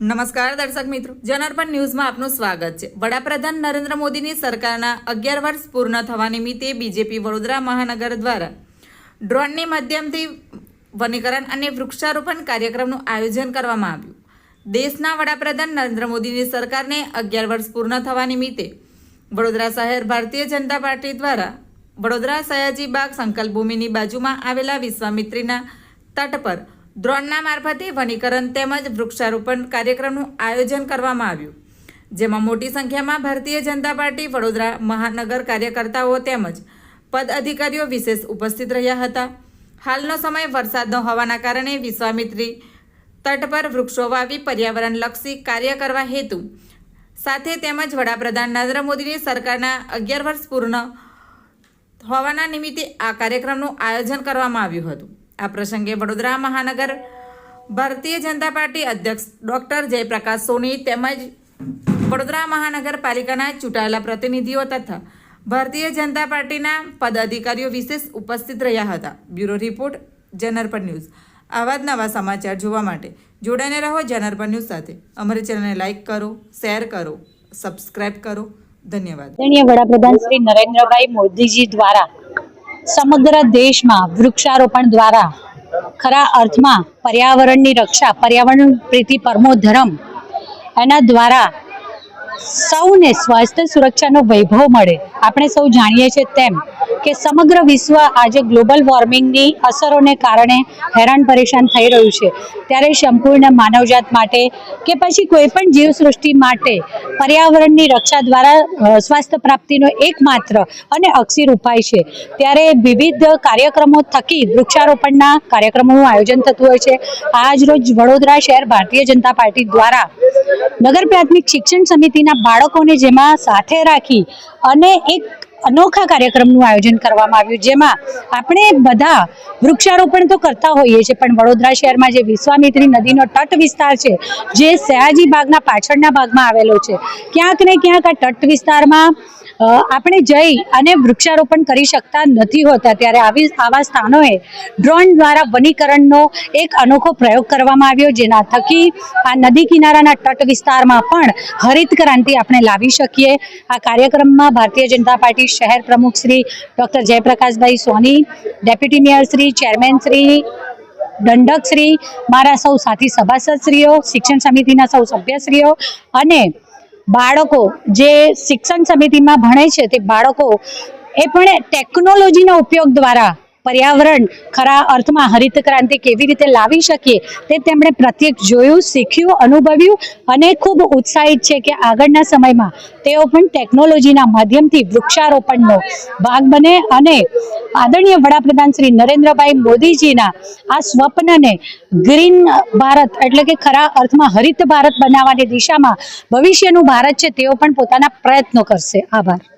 નમસ્કાર દર્શક મિત્રો, જનાર્પણ ન્યૂઝમાં આપનું સ્વાગત છે. વડાપ્રધાન નરેન્દ્ર મોદીની સરકારના અગિયાર વર્ષ પૂર્ણ થવા નિમિત્તે બીજેપી વડોદરા મહાનગર દ્વારા ડ્રોનની માધ્યમથી વનીકરણ અને વૃક્ષારોપણ કાર્યક્રમનું આયોજન કરવામાં આવ્યું. દેશના વડાપ્રધાન નરેન્દ્ર મોદીની સરકારને અગિયાર વર્ષ પૂર્ણ થવા નિમિત્તે વડોદરા શહેર ભારતીય જનતા પાર્ટી દ્વારા વડોદરા સયાજી બાગ સંકલ્પ ભૂમિની બાજુમાં આવેલા વિશ્વામિત્રીના તટ પર દ્રોણના મારફતે વનીકરણ તેમજ વૃક્ષારોપણ કાર્યક્રમનું આયોજન કરવામાં આવ્યું. જેમાં મોટી સંખ્યામાં ભારતીય જનતા પાર્ટી, વડોદરા મહાનગર કાર્યકર્તાઓ તેમજ પદ અધિકારીઓ વિશેષ ઉપસ્થિત રહ્યા હતા. હાલનો સમય વરસાદનો હોવાના કારણે વિશ્વામિત્રી તટ પર વૃક્ષો વાવી પર્યાવરણલક્ષી કાર્ય કરવા હેતુ સાથે તેમજ વડાપ્રધાન નરેન્દ્ર મોદીની સરકારના અગિયાર વર્ષ પૂર્ણ હોવાના નિમિત્તે આ કાર્યક્રમનું આયોજન કરવામાં આવ્યું હતું. આ પ્રસંગે વડોદરા મહાનગર ભારતીય જનતા પાર્ટી અધ્યક્ષ ડૉક્ટર જયપ્રકાશ સોની તેમજ વડોદરા મહાનગરપાલિકાના ચૂંટાયેલા પ્રતિનિધિઓ તથા ભારતીય જનતા પાર્ટીના પદાધિકારીઓ વિશેષ ઉપસ્થિત રહ્યા હતા. બ્યુરો રિપોર્ટ, જનરપર ન્યૂઝ. આવા જ નવા સમાચાર જોવા માટે જોડાઈને રહો જનરપર ન્યૂઝ સાથે. અમારી ચેનલને લાઇક કરો, શેર કરો, સબસ્ક્રાઇબ કરો. ધન્યવાદ. વડાપ્રધાન શ્રી નરેન્દ્રભાઈ મોદીજી દ્વારા સમગ્ર દેશમાં વૃક્ષારોપણ દ્વારા ખરા અર્થમાં પર્યાવરણની રક્ષા, પર્યાવરણ પ્રીતિ પરમો ધર્મ, એના દ્વારા સૌને સ્વાસ્થ્ય સુરક્ષાનો વૈભવ મળે. આપણે સૌ જાણીએ છીએ તેમ કે સમગ્ર વિશ્વ આજે ગ્લોબલ વોર્મિંગની અસરોને કારણે હેરાન પરેશાન થઈ રહ્યું છે. ત્યારે સંપૂર્ણ માનવજાત માટે કે પછી કોઈ પણ જીવસૃષ્ટિ માટે પર્યાવરણની રક્ષા દ્વારા સ્વાસ્થ્ય પ્રાપ્તિનો એકમાત્ર અને અક્ષીર ઉપાય છે. ત્યારે વિવિધ કાર્યક્રમો થકી વૃક્ષારોપણના કાર્યક્રમોનું આયોજન થતું હોય છે. આજ રોજ વડોદરા શહેર ભારતીય જનતા પાર્ટી દ્વારા નગર પ્રાથમિક શિક્ષણ સમિતિના બાળકોને જેમાં સાથે રાખી અને એક અનોખા કાર્યક્રમનું આયોજન કરવામાં આવ્યું, જેમાં આપણે બધા વૃક્ષારોપણ તો કરતા હોઈએ છીએ, પણ વડોદરા શહેરમાં જે વિશ્વામિત્રી નદીનો તટ વિસ્તાર છે, જે સયાજી બાગના પાછળના ભાગમાં આવેલો છે, ક્યાંક ને ક્યાંક આ તટ વિસ્તારમાં આપણે જઈ અને વૃક્ષારોપણ કરી શકતા નથી હોતા ત્યારે આવી, આવા સ્થાનોએ ડ્રોન દ્વારા વનીકરણનો એક અનોખો પ્રયોગ કરવામાં આવ્યો, જેના થકી આ નદી કિનારાના તટ વિસ્તારમાં પણ હરિત ક્રાંતિ આપણે લાવી શકીએ. આ કાર્યક્રમમાં ભારતીય જનતા પાર્ટી શહેર પ્રમુખ Shri doctor જયપ્રકાશભાઈ Soni, deputy mayor Shri, chairman Shri દંડકશ્રી મારા સૌ સાથી સભાસદશ્રીઓ, શિક્ષણ સમિતિના સૌ સભ્યશ્રીઓ અને બાળકો જે શિક્ષણ સમિતિમાં ભણે છે તે બાળકો એ પણ ટેકનોલોજીના ઉપયોગ દ્વારા પર્યાવરણ ખરા અર્થમાં હરિત ક્રાંતિ કેવી રીતે લાવી શકીએ તે તેમણે પ્રત્યેક જોયું, શીખ્યું, અનુભવ્યું અને ખૂબ ઉત્સાહિત છે કે આગળના સમયમાં તેઓ પણ ટેકનોલોજીના માધ્યમથી વૃક્ષારોપણનો ભાગ બને અને આદરણીય વડાપ્રધાન શ્રી નરેન્દ્રભાઈ મોદીજીના આ સ્વપ્નને ગ્રીન ભારત એટલે કે ખરા અર્થમાં હરિત ભારત બનાવવાની દિશામાં ભવિષ્યનું ભારત છે તેઓ પણ પોતાના પ્રયત્નો કરશે. આભાર.